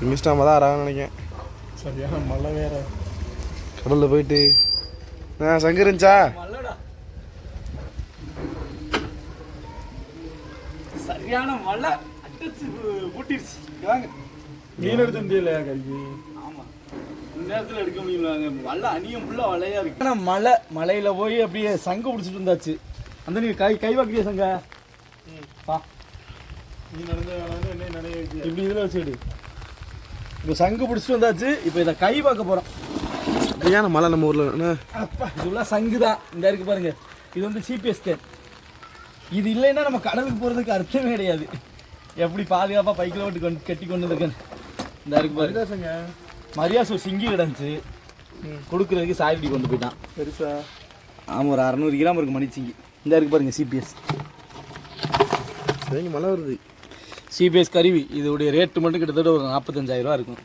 கிமிஸ்டாம தான் வராங்கன்னு நினைக்கிறேன். சரியான மழை வேற. கடலில் போயிட்டு. ஆ சங்கு இருந்துச்சா சரியான மழை. அடிச்சு ஊட்டிடுச்சு வாங்க. மீன் எடுத்து ஆமா. இந்த நேரத்தில் எடுக்க முடியல மழை அணியம் ஃபுல்லாக மழையா இருக்கு. ஆனால் மழை மலையில் போய் அப்படியே சங்கு பிடிச்சிட்டு இருந்தாச்சு அந்த நீ கை கை வாக்கிய சங்க? பா. நீ நடந்த என்ன நினைவு இப்படி இதில் வச்சுக்கிடு இப்போ சங்கு பிடிச்சிட்டு வந்தாச்சு. இப்போ இதை கை பார்க்க போகிறோம் சரியான மழை நம்ம ஊரில். அப்பா இதெல்லாம் சங்கு தான் இந்த இருக்கு பாருங்க. இது வந்து சிபிஎஸ் ஸ்கேன் இது இல்லைன்னா நம்ம கடலுக்கு போகிறதுக்கு அர்த்தமே கிடையாது. எப்படி பாதுகாப்பாக பைக்கில் ஓட்டு கொண்டு கட்டி கொண்டு இருக்கேன் இந்த இருக்கு பாருங்க. மரியாசு சிங்கி கிடந்துச்சு. கொடுக்குறதுக்கு சாயப்படி கொண்டு போயிட்டான். பெருசா? ஆமாம் ஒரு அறநூறு கிராம் இருக்கு மணிச்சிங்கி. இந்த இருக்கு பாருங்க சிபிஎஸ் சரிங்க மழை வருது. சிபிஎஸ் கருவி இதோடைய ரேட்டு மட்டும் கிட்டத்தட்ட ஒரு நாற்பத்தஞ்சாயிரரூவா இருக்கும்.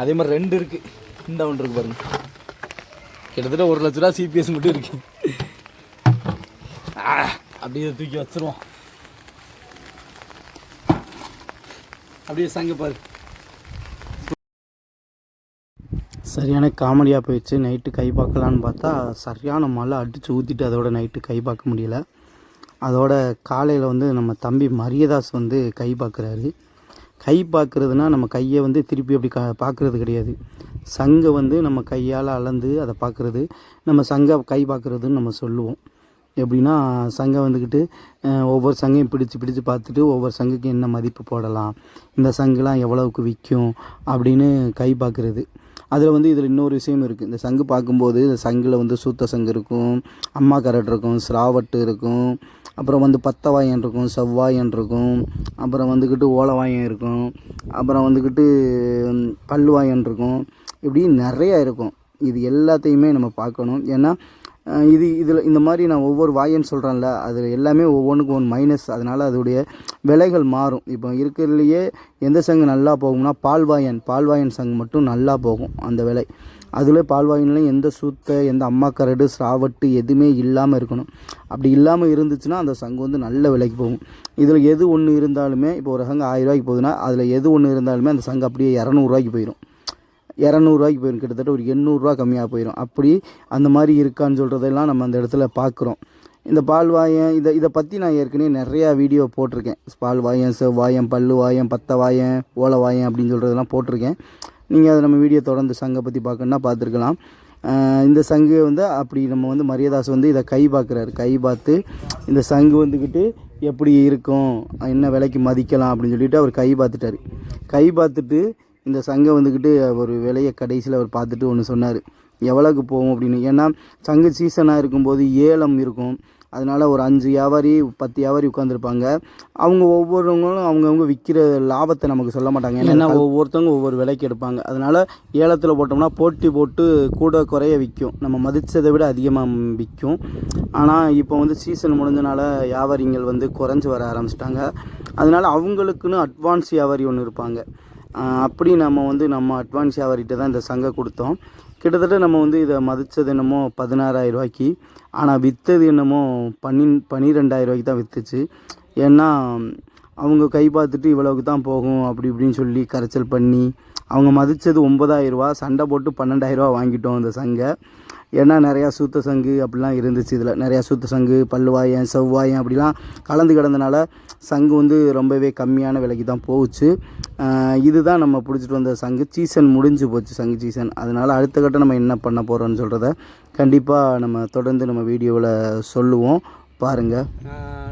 அதே மாதிரி ரெண்டு இருக்குது இந்த ஒன்று இருக்கு பாருங்க. கிட்டத்தட்ட ஒரு லட்ச ரூபா சிபிஎஸ் மட்டும் இருக்கு. அப்படியே தூக்கி வச்சுருவோம். அப்படியே சங்க பாரு. சரியான காமெடியாக போயிடுச்சு. நைட்டு கை பார்க்கலான்னு பார்த்தா சரியான மழை அடித்து ஊற்றிட்டு அதோட நைட்டு கை பார்க்க முடியல. அதோட காலையில் வந்து நம்ம தம்பி மரியதாஸ் வந்து கை பார்க்குறாரு கை பார்க்குறதுனா நம்ம கையை வந்து திருப்பி அப்படி க பார்க்குறது கிடையாது. சங்கை வந்து நம்ம கையால் அளந்து அதை பார்க்குறது நம்ம சங்கை கை பார்க்குறதுன்னு நம்ம சொல்லுவோம். எப்படின்னா சங்கை வந்துக்கிட்டு ஒவ்வொரு சங்கையும் பிடிச்சு பிடிச்சு பார்த்துட்டு ஒவ்வொரு சங்குக்கு என்ன மதிப்பு போடலாம் இந்த சங்குலாம் எவ்வளவுக்கு விற்கும் அப்படின்னு கை பார்க்குறது அதில் வந்து இதில் இன்னொரு விஷயம் இருக்குது இந்த சங்கு பார்க்கும்போது இந்த சங்கில் வந்து சூத்த சங்கு இருக்கும் அம்மா கரட் இருக்கும் ஸ்ராவட்டு இருக்கும் அப்புறம் வந்து பத்தவாயன் இருக்கும் செவ்வாயன் இருக்கும் அப்புறம் வந்துக்கிட்டு ஓலவாயன் இருக்கும் அப்புறம் வந்துக்கிட்டு பல்லுவாயன் இருக்கும் இப்படி நிறையா இருக்கும். இது எல்லாத்தையுமே நம்ம பார்க்கணும். ஏன்னா இது இதில் இந்த மாதிரி நான் ஒவ்வொரு வாயன்னு சொல்கிறேன்ல அதில் எல்லாமே ஒவ்வொன்றுக்கும் ஒன்று மைனஸ் அதனால் அதோடைய விலைகள் மாறும். இப்போ இருக்கிறதுலையே எந்த சங்கு நல்லா போகும்னா பால்வாயன் பால்வாயன் சங்கு மட்டும் நல்லா போகும் அந்த விலை. அதில் பால்வாயின்லையும் எந்த சூத்த எந்த அம்மா கரடு ஸ்ராவட்டு எதுவுமே இல்லாமல் இருக்கணும். அப்படி இல்லாமல் இருந்துச்சுன்னா அந்த சங்கு வந்து நல்ல விலைக்கு போகும். இதில் எது ஒன்று இருந்தாலுமே இப்போ ஒரு சங்கு ஆயிரம் ரூபாய்க்கு போகுதுன்னா அதில் எது ஒன்று இருந்தாலுமே அந்த சங்கு அப்படியே இரநூறுவாய்க்கு போயிடும் இரநூறுவாய்க்கு போயிடும் கிட்டத்தட்ட ஒரு எண்ணூறுரூவா கம்மியாக போயிடும் அப்படி அந்த மாதிரி இருக்கான்னு சொல்கிறதெல்லாம் நம்ம அந்த இடத்துல பார்க்குறோம் இந்த பால்வாயம் இதை இதை பற்றி நான் ஏற்கனவே நிறையா வீடியோ போட்டிருக்கேன். பால்வாயம் செவ்வாயம் பல்லுவாயம் பத்தவாயம் ஓலவாயம் அப்படின்னு சொல்கிறதெல்லாம் போட்டிருக்கேன். நீங்கள் அதை நம்ம வீடியோ தொடர்ந்து சங்கை பற்றி பார்க்கணுன்னா பார்த்துருக்கலாம். இந்த சங்கு வந்து அப்படி நம்ம வந்து மரியதாஸ் வந்து இதை கை பார்க்குறாரு. கை பார்த்து இந்த சங்கு வந்துக்கிட்டு எப்படி இருக்கும் என்ன விலைக்கு மதிக்கலாம் அப்படின்னு சொல்லிட்டு அவர் கை பார்த்துட்டாரு. கை பார்த்துட்டு இந்த சங்கை வந்துக்கிட்டு ஒரு விலையை கடைசியில் அவர் பார்த்துட்டு ஒன்று சொன்னார். எவ்வளோக்கு போகும் அப்படின்னு. ஏன்னா சங்கு சீசனாக இருக்கும்போது ஏலம் இருக்கும். அதனால் ஒரு அஞ்சு வியாபாரி பத்து வியாபாரி உட்காந்துருப்பாங்க அவங்க ஒவ்வொருவங்களும் அவங்கவுங்க விற்கிற லாபத்தை நமக்கு சொல்ல மாட்டாங்க. ஏன்னா ஒவ்வொருத்தவங்க ஒவ்வொரு விலைக்கு எடுப்பாங்க. அதனால் ஏலத்தில் போட்டோம்னா போட்டி போட்டு கூட குறைய விற்கும் நம்ம மதித்ததை விட அதிகமாக விற்கும் ஆனால் இப்போ வந்து சீசன் முடிஞ்சனால வியாபாரிகள் வந்து குறைஞ்சி வர ஆரம்பிச்சிட்டாங்க. அதனால் அவங்களுக்குன்னு அட்வான்ஸ் வியாபாரி ஒன்று இருப்பாங்க. அப்படி நம்ம வந்து நம்ம அட்வான்ஸ் வியாபாரிகிட்ட தான் இந்த சங்கை கொடுத்தோம். கிட்டத்தட்ட நம்ம வந்து இதை மதித்தது என்னமோ பதினாறாயிரம் ரூபாய்க்கு. ஆனால் விற்றது என்னமோ பன்னின் பன்னிரெண்டாயிரம் ரூபாய்க்கு தான் விற்றுச்சு ஏன்னா அவங்க கை பார்த்துட்டு இவ்வளவுக்கு தான் போகும் அப்படி இப்படின்னு சொல்லி கரைச்சல் பண்ணி அவங்க மதித்தது ஒன்பதாயிரம் ரூபா சண்டை போட்டு பன்னெண்டாயிரம் வாங்கிட்டோம் அந்த சங்கை. ஏன்னா நிறையா சூத்த சங்கு அப்படிலாம் இருந்துச்சு இதில். நிறையா சூத்த சங்கு பல்லுவாயம் செவ்வாயம் அப்படிலாம் கலந்து கிடந்தனால சங்கு வந்து ரொம்பவே கம்மியான விலைக்கு தான் போச்சு. இதுதான் நம்ம பிடிச்சிட்டு வந்த சங்கு. சீசன் முடிஞ்சு போச்சு சங்கு சீசன். அதனால் அடுத்த கட்டம் நம்ம என்ன பண்ண போகிறோம்னு சொல்கிறத கண்டிப்பாக நம்ம தொடர்ந்து நம்ம வீடியோவில் சொல்லுவோம். பாருங்கள்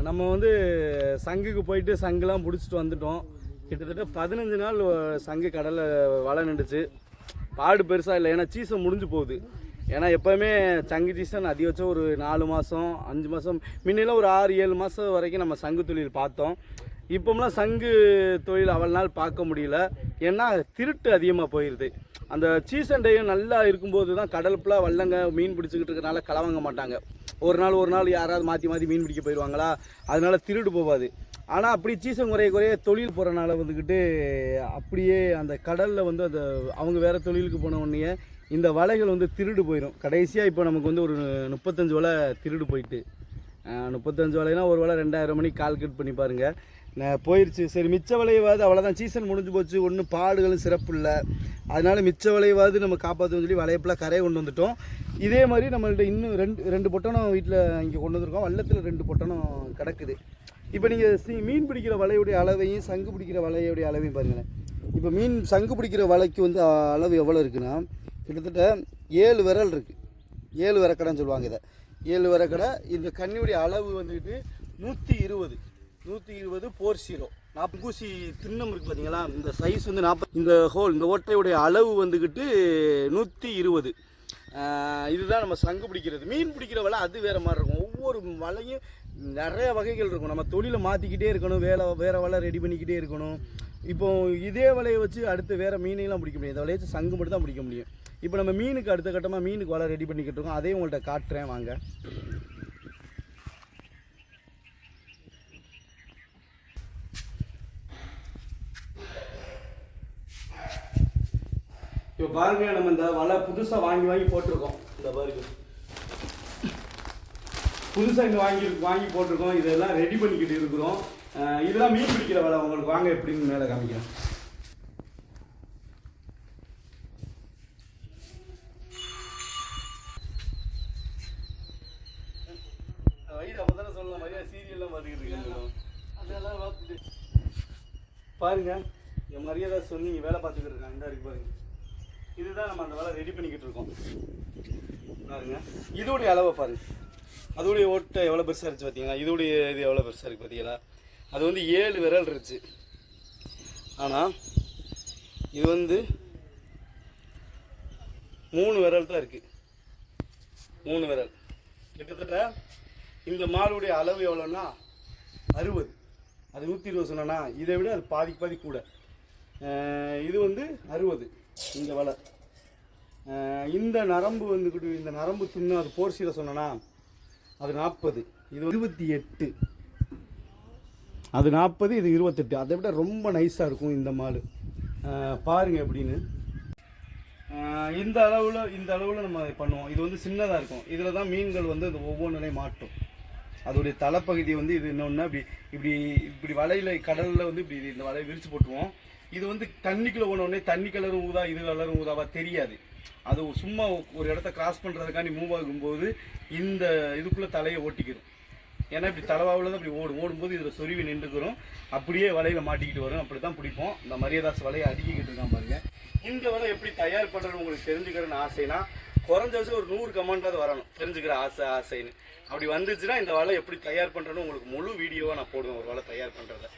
நம்ம வந்து சங்குக்கு போயிட்டு சங்குலாம் பிடிச்சிட்டு வந்துட்டோம். கிட்டத்தட்ட பதினஞ்சு நாள் சங்கு கடலில் வலை நின்றுச்சு. பாடு பெருசாக இல்லை ஏன்னா சீசன் முடிஞ்சு போகுது. ஏன்னா எப்போவுமே சங்கு சீசன் அதிகபட்சம் ஒரு நாலு மாதம் அஞ்சு மாதம் முன்னெல்லாம் ஒரு ஆறு ஏழு மாதம் வரைக்கும் நம்ம சங்கு தொழில் பார்த்தோம். இப்போம்லாம் சங்கு தொழில் அவ்வளோ நாள் பார்க்க முடியல. ஏன்னா திருட்டு அதிகமாக போயிடுது அந்த சீசன் டேயும் நல்லா இருக்கும்போது தான் கடல் ஃபுல்லாக வல்லங்க மீன் பிடிச்சிக்கிட்டு இருக்கிறனால களவாங்க மாட்டாங்க. ஒரு நாள் ஒரு நாள் யாராவது மாற்றி மாற்றி மீன் பிடிக்க போயிடுவாங்களா அதனால திருடு போகாது. ஆனால் அப்படி சீசன் குறைய குறைய தொழில் போகிறனால வந்துக்கிட்டு அப்படியே அந்த கடலில் வந்து அந்த அவங்க வேறு தொழிலுக்கு போன உடனே இந்த வலைகள் வந்து திருடு போயிடும் கடைசியாக இப்போ நமக்கு வந்து ஒரு முப்பத்தஞ்சு வலை திருடு போயிட்டு. முப்பத்தஞ்சு வலைனா ஒரு வலை ரெண்டாயிரம் மணிக்கு கால்குலேட் பண்ணி பாருங்கள் நான் போயிடுச்சு சரி மிச்ச விலையவாது அவ்வளோதான் சீசன் முடிஞ்சு போச்சு. ஒன்றும் பாடுகளும் சிறப்பு இல்லை. அதனால் மிச்ச விலையவாது நம்ம காப்பாற்றணும்னு சொல்லி வலையப்பெல்லாம் கரையை கொண்டு வந்துட்டோம். இதே மாதிரி நம்மள்ட்ட இன்னும் ரெண்டு ரெண்டு பொட்டணம் வீட்டில் இங்கே கொண்டு வந்திருக்கோம். வள்ளத்தில் ரெண்டு பொட்டணம் கிடக்குது. இப்போ நீங்கள் மீன் பிடிக்கிற வலையுடைய அளவையும் சங்கு பிடிக்கிற வலையுடைய அளவையும் பாருங்களேன். இப்போ மீன் சங்கு பிடிக்கிற வலைக்கு வந்து அளவு எவ்வளோ இருக்குன்னா கிட்டத்தட்ட ஏழு விரல் இருக்குது ஏழு விரக்கடைன்னு சொல்லுவாங்க இதை. ஏழு விரக்கடை இந்த கண்ணியுடைய அளவு வந்துக்கிட்டு நூற்றி இருபது. நூற்றி இருபது போர் சீரோ. நாப்பூசி திண்ணம் இருக்குது பார்த்தீங்களா இந்த சைஸ் வந்து நாற்பது இந்த ஹோல் இந்த ஓட்டையுடைய அளவு வந்துக்கிட்டு நூற்றி இருபது. இதுதான் நம்ம சங்கு பிடிக்கிறது. மீன் பிடிக்கிற வலை அது வேறு மாதிரி இருக்கும். ஒவ்வொரு வலையும் நிறைய வகைகள் இருக்கும். நம்ம தொழிலை மாற்றிக்கிட்டே இருக்கணும். வேலை வேறு வலை ரெடி பண்ணிக்கிட்டே இருக்கணும். இப்போ இதே வலையை வச்சு அடுத்து வேறு மீனையெல்லாம் பிடிக்க முடியும். இந்த வலையை வச்சு சங்கு மட்டும் தான் பிடிக்க முடியும். இப்போ நம்ம மீனுக்கு அடுத்த கட்டமாக மீனுக்கு வலை ரெடி பண்ணிக்கிட்டு இருக்கோம். அதையும் உங்கள்கிட்ட காட்டுறேன். வாங்க. இப்போ பாருங்க நம்ம இந்த வலை புதுசாக வாங்கி வாங்கி போட்டிருக்கோம். இந்த பாருங்க. புதுசாக இங்கே வாங்கி வாங்கி போட்டிருக்கோம். இதெல்லாம் ரெடி பண்ணிக்கிட்டு இருக்கிறோம். இதெல்லாம் மீன் பிடிக்கிற வலை உங்களுக்கு. வாங்க எப்படின்னு மேலே காமிக்கிறேன். வயிறு அப்பதானே சொல்லலாம் மாதிரியா சீரியல்லாம் பார்த்துக்கிட்டு இருக்கீங்க அதெல்லாம் பார்த்துட்டு. பாருங்க. என் மரியாதை சொல்லி இங்கே வேலை பார்த்துக்கிட்டு இருக்காங்க. இந்த இருக்கு பாருங்க. இதுதான் நம்ம அந்த வேலை ரெடி பண்ணிக்கிட்டு இருக்கோம். பாருங்க. இதோடைய அளவை பாருங்க. அதோடைய ஓட்டை எவ்வளோ பெருசாக இருந்துச்சு பார்த்தீங்களா இதோடைய இது எவ்வளோ பெருசாக இருக்குது பார்த்தீங்களா அது வந்து ஏழு விரல் இருந்துச்சு. ஆனால் இது வந்து மூணு விரல் தான் இருக்குது மூணு விரல். கிட்டத்தட்ட இந்த மாலுடைய அளவு எவ்வளோன்னா அறுபது. அது நூற்றி இருபது சொன்னேன்னா இதை விட அது பாதி பாதி கூட. இது வந்து அறுபது. இந்த வலை. இந்த நரம்பு வந்துக்கிட்டு இந்த நரம்பு துண்ணு அது போர்சியில் சொன்னேன்னா அது நாற்பது. இது இருபத்தி எட்டு. அது நாற்பது இது இருபத்தெட்டு. அதை விட ரொம்ப நைஸாக இருக்கும் இந்த மாடு. பாருங்கள் எப்படின்னு. இந்த அளவில் இந்த அளவில் நம்ம அதை பண்ணுவோம். இது வந்து சின்னதாக இருக்கும். இதில் தான் மீன்கள் வந்து இந்த ஒவ்வொன்றுலையும் மாட்டும். அதோடைய தலைப்பகுதி வந்து இது இன்னொன்று இப்படி இப்படி இப்படி வலையில் கடலில் வந்து இப்படி இந்த வலையை விரித்து போட்டுருவோம். இது வந்து தண்ணிக்குள்ளே உடனே தண்ணி கலரும் ஊதா இது கலரும் ஊதாவா தெரியாது. அது சும்மா ஒரு இடத்த கிராஸ் பண்ணுறதுக்காண்டி மூவ் ஆகும்போது இந்த இதுக்குள்ளே தலையை ஓட்டிக்கிறோம். ஏன்னா இப்படி தலைவாவில் தான் இப்படி ஓடும். ஓடும்போது இதில் சொருவி நின்றுக்கிறோம். அப்படியே வலையில் மாட்டிக்கிட்டு வரும். அப்படி தான் பிடிப்போம். இந்த மரியதாஸ் வலையை அடுக்கிக்கிட்டு இருக்கான் பாருங்க. இந்த வலை எப்படி தயார் பண்ணுறதுன்னு உங்களுக்கு தெரிஞ்சுக்கிறேன்னு ஆசைனா குறைஞ்சது ஒரு நூறு கமெண்டாவது வரணும். தெரிஞ்சுக்கிற ஆசை ஆசைன்னு. அப்படி வந்துச்சுன்னா இந்த வலை எப்படி தயார் பண்ணுறேன்னு உங்களுக்கு முழு வீடியோவாக நான் போடுவேன். ஒரு வலை தயார் பண்ணுறத